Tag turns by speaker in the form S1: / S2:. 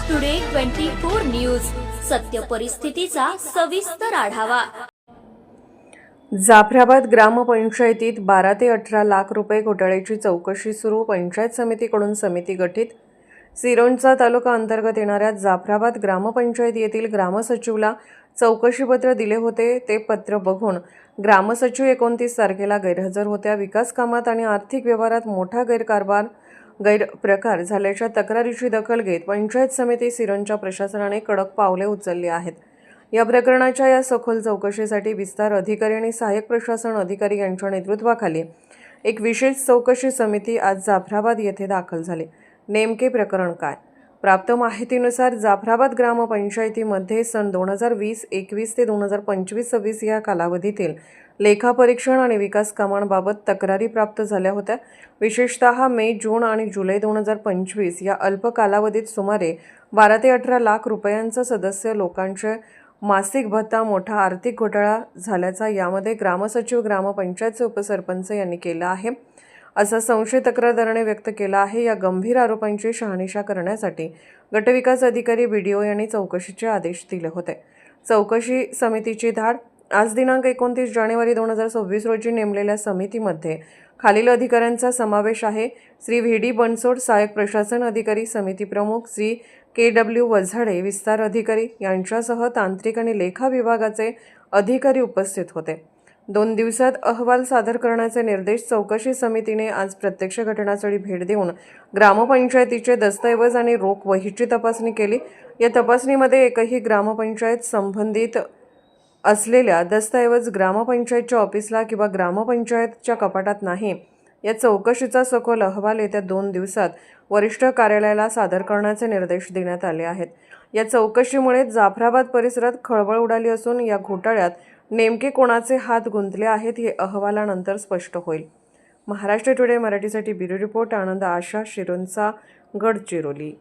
S1: Maharashtra today twenty four news सत्य परिस्थितीचा सविस्तर आढावा.
S2: जाफराबाद ग्रामपंचायतीत बारा ते अठरा लाख रुपये घोटाळ्याची चौकशी सुरू पंचायत समितीकडून समिती गठीत. सिरोंचा तालुका अंतर्गत येणाऱ्या जाफराबाद ग्रामपंचायत येथील ग्रामसचिवला चौकशीपत्र दिले होते ते पत्र बघून ग्रामसचिव एकोणतीस तारखेला गैरहजर होत्या. विकास कामात आणि आर्थिक व्यवहारात मोठा गैरकारभार गैरप्रकार झाल्याच्या तक्रारीची दखल घेत पंचायत समिती सिरोंच्या प्रशासनाने कडक पावले उचलली आहेत. या प्रकरणाच्या या सखोल चौकशीसाठी विस्तार अधिकारी आणि सहाय्यक प्रशासन अधिकारी यांच्या नेतृत्वाखाली एक विशेष चौकशी समिती आज जाफराबाद येथे दाखल झाली. नेमके प्रकरण काय? प्राप्त माहितीनुसार जाफराबाद ग्रामपंचायतीमध्ये सन दोन हजार वीस एकवीस ते दोन हजार पंचवीस सव्वीस या कालावधीतील लेखापरीक्षण आणि विकास कामांबाबत तक्रारी प्राप्त झाल्या होत्या. विशेषतः मे जून आणि जुलै दोन हजार पंचवीस या अल्प कालावधीत सुमारे बारा ते अठरा लाख रुपयांचा सदस्य लोकांचे मासिक भत्ता मोठा आर्थिक घोटाळा झाल्याचा यामध्ये ग्रामसचिव ग्रामपंचायतचे उपसरपंच यांनी केला आहे. असा संशय तक्रारदाराने व्यक्त केला आहे. या गंभीर आरोपांची शहानिशा करण्यासाठी गटविकास अधिकारी बी डी ओ यांनी चौकशीचे आदेश दिले होते. चौकशी समितीची धाड आज दिनांक एकोणतीस जानेवारी दोन हजार सव्वीस रोजी नेमलेल्या समितीमध्ये खालील अधिकाऱ्यांचा समावेश आहे. श्री व्ही. डी. बनसोड सहाय्यक प्रशासन अधिकारी समिती प्रमुख श्री के. डब्ल्यू. वझाडे विस्तार अधिकारी यांच्यासह तांत्रिक आणि लेखा विभागाचे अधिकारी उपस्थित होते. दोन दिवसात अहवाल सादर करण्याचे निर्देश चौकशी समितीने आज प्रत्यक्ष घटनास्थळी भेट देऊन ग्रामपंचायतीचे दस्तऐवज आणि रोख वहीची तपासणी केली. या तपासणीमध्ये एकही ग्रामपंचायत संबंधित असलेल्या दस्तऐवज ग्रामपंचायतच्या ऑफिसला किंवा ग्रामपंचायतच्या कपाटात नाही. या चौकशीचा सखोल अहवाल येत्या दोन दिवसात वरिष्ठ कार्यालयाला सादर करण्याचे निर्देश देण्यात आले आहेत. या चौकशीमुळे जाफराबाद परिसरात खळबळ उडाली असून या घोटाळ्यात नेमके कोणाचे हात गुंतले आहेत हे अहवालानंतर स्पष्ट होईल. महाराष्ट्र टुडे मराठीसाठी ब्युरो रिपोर्ट आनंद आशा शिरोंचा गडचिरोली.